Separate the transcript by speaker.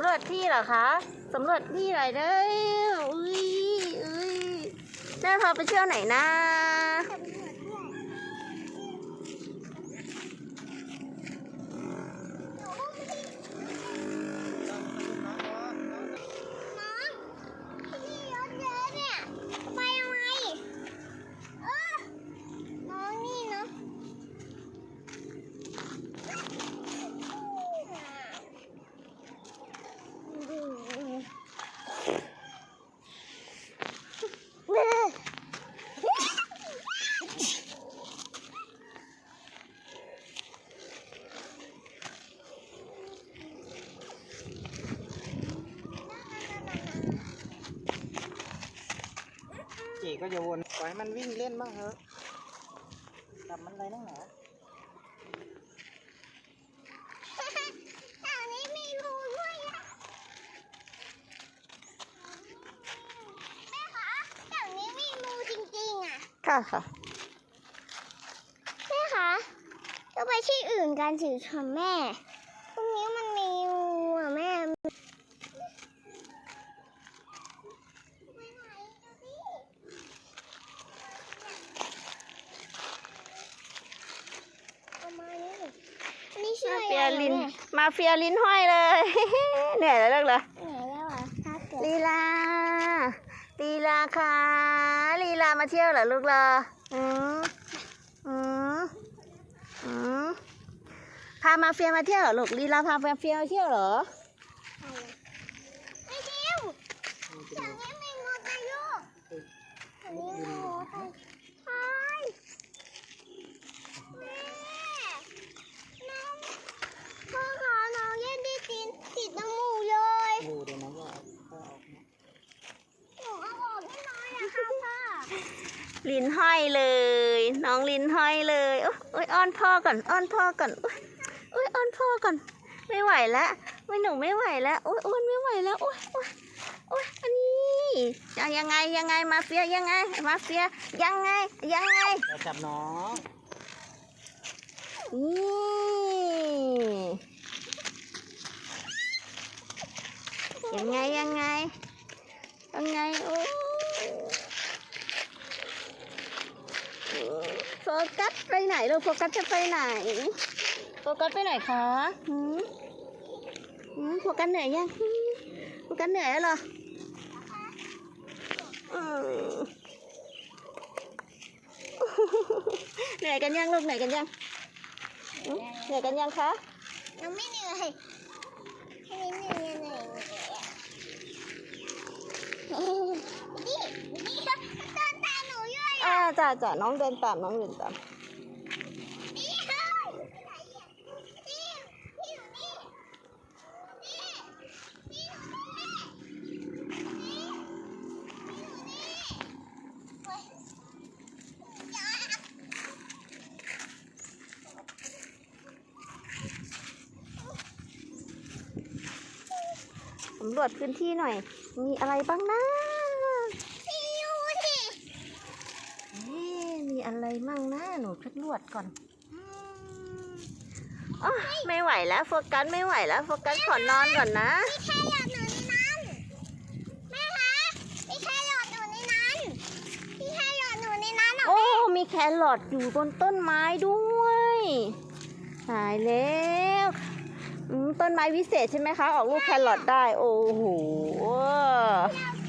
Speaker 1: ำรวจที่เหรอคะสำรวจที่ไหนเด้ออุ้ยอุ้ยแม่พาไปเที่ยวไหนนะ
Speaker 2: น้องพี่รถเยอะเนี่ยไปยังไงเออน้องนี่เนาะๆ
Speaker 3: จี ก็จะวนปล่อยให้มันวิ่งเล่นบ้างเถอะจับมันอะไรนักหนา
Speaker 2: แถวนี้มีรูด้วยอะแม่คะแถวนี้มีรูจริงๆอะ
Speaker 1: ค่ะค่ะ
Speaker 2: แม่คะก็ไปที่อื่นกันสิค่ะแม่ ตรงนี้มันมีงูอะแม่เอามานี่นี่ชื่อ
Speaker 1: มา
Speaker 2: อะไร
Speaker 1: เฟี ยลิน
Speaker 2: แม่
Speaker 1: มาเฟียลินห้อยเลย เหนื่อยแล้วเลิกเลย
Speaker 2: ไหนแล้วอะถ้าเกิด
Speaker 1: ลีลาลีลาค่ะลีลามาเที่ยวเหรอลูกเหรออืมอืมอืมพามาเฟียมาเที่ยวเหรอลูกลีลาพามาเฟียมาเที่ยวเหรอ
Speaker 2: ไม่เดียวแถวนี้มีงูตายลูกแถวนี้มีงูตายใช่แม่น้องพ่อขาน้องเย็นดีตินติดน้ำมูกเลย
Speaker 3: ดูเดี๋ยวน้องก็เอาก็เอาออกมา
Speaker 2: หนูเอาออกได้น้อยอะค่ะพ่อ
Speaker 1: ลิ้นห้อยเลย น้องลิ้นห้อยเลยโอ๊ยโอ๊ยอ้อนพ่อก่อนอ้อนพ่อก่อนโอ๊ยโอ๊ยอ้อนพ่อก่อน ไม่ไหวแล้วไม่หนูไม่ไหวแล้วโอ๊ยอ้วนไม่ไหวแล้วโอ๊ยโอ๊ยโอ๊ยอันนี้จะยังไงยังไงมาเฟียยังไงมาเฟียยังไงยังไง
Speaker 3: เราจับน้อง
Speaker 1: นี่ยังไงยังไงยังไงโอ้ โฟกัสไปไหนลูกโฟกัสจะไปไหน โฟกัสไปไหนคะหืมหืมโฟกัสเหนื่อยยังหืมโฟกัสเหนื่อยแล้วเหรออืมเหนื่อยกันยังลูกเหนื่อยกันยังหืมเหนื่อยกันยังคะ
Speaker 2: น้องไม่เหนื่อยแค่นี้เหนื่อยเหนื่อย
Speaker 1: จ้าจ้าน้องเดินตามน้องเดินตามสำรวจพื้นที่หน่อย มีอะไรบ้างนะ
Speaker 2: พี่ยูสิ
Speaker 1: เอ๊ะ มีอะไรบ้างนะ หนูสำรวจก่อนอ๋อไม่ไหวแล้วโฟกัสไม่ไหวแล้วโฟกัสขอนอนก่อนนะ
Speaker 2: มีแค่หยอดหนูในนั้นแม่คะมีแค่หยอดหนูในนั้นมีแค่หยอดหนูในนั้นอะ
Speaker 1: โอ้ มีแครอทอยู่บนต้นไม้ด้วยตายแล้วอืมต้นไม้วิเศษใช่ไหมคะ ออกลูกแครอทได้ โอ้โห
Speaker 2: อยาก